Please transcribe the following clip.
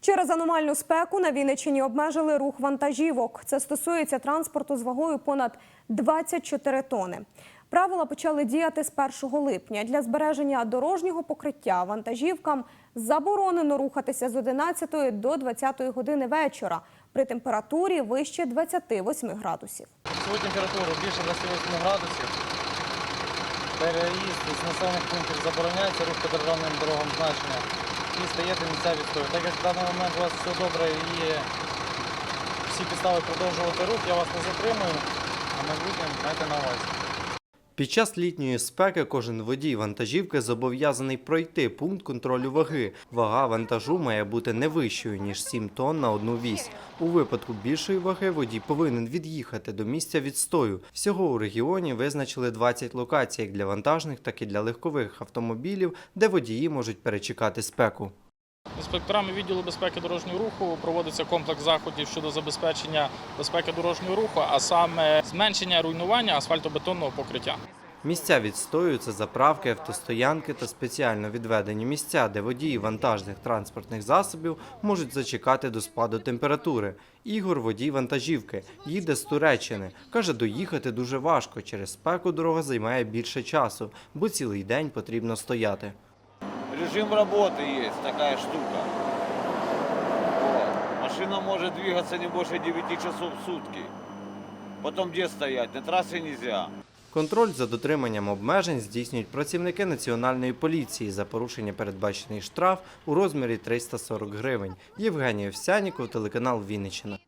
Через аномальну спеку на Вінниччині обмежили рух вантажівок. Це стосується транспорту з вагою понад 24 тони. Правила почали діяти з 1 липня. Для збереження дорожнього покриття вантажівкам заборонено рухатися з 11 до 20 години вечора при температурі вище 28 градусів. Сьогодні температура більше 28 градусів. Переїзд з населених пунктів забороняється, рух по державним дорогам значення. Стаєте місця відстою. Так як в даний момент у вас все добре і всі підстави продовжувати рух, я вас не затримую, а майбутнє майте на увазі. Під час літньої спеки кожен водій вантажівки зобов'язаний пройти пункт контролю ваги. Вага вантажу має бути не вищою, ніж 7 тонн на одну вісь. У випадку більшої ваги водій повинен від'їхати до місця відстою. Всього у регіоні визначили 20 локацій як для вантажних, так і для легкових автомобілів, де водії можуть перечекати спеку. Інспекторами відділу безпеки дорожнього руху проводиться комплекс заходів щодо забезпечення безпеки дорожнього руху, а саме зменшення руйнування асфальтобетонного покриття. Місця відстою це заправки, автостоянки та спеціально відведені місця, де водії вантажних транспортних засобів можуть зачекати до спаду температури. Ігор, водій вантажівки, їде з Туреччини. Каже, доїхати дуже важко. Через спеку дорога займає більше часу, бо цілий день потрібно стояти. Режим работы есть, такая штука. Вот. Машина может двигаться не больше 9 часов в сутки. Потом где стоять? На трассе нельзя. Контроль за дотриманням обмежень здійснюють працівники Національної поліції. За порушення передбачений штраф у розмірі 340 гривень. Євгеній Овсяніков, телеканал Вінниччина.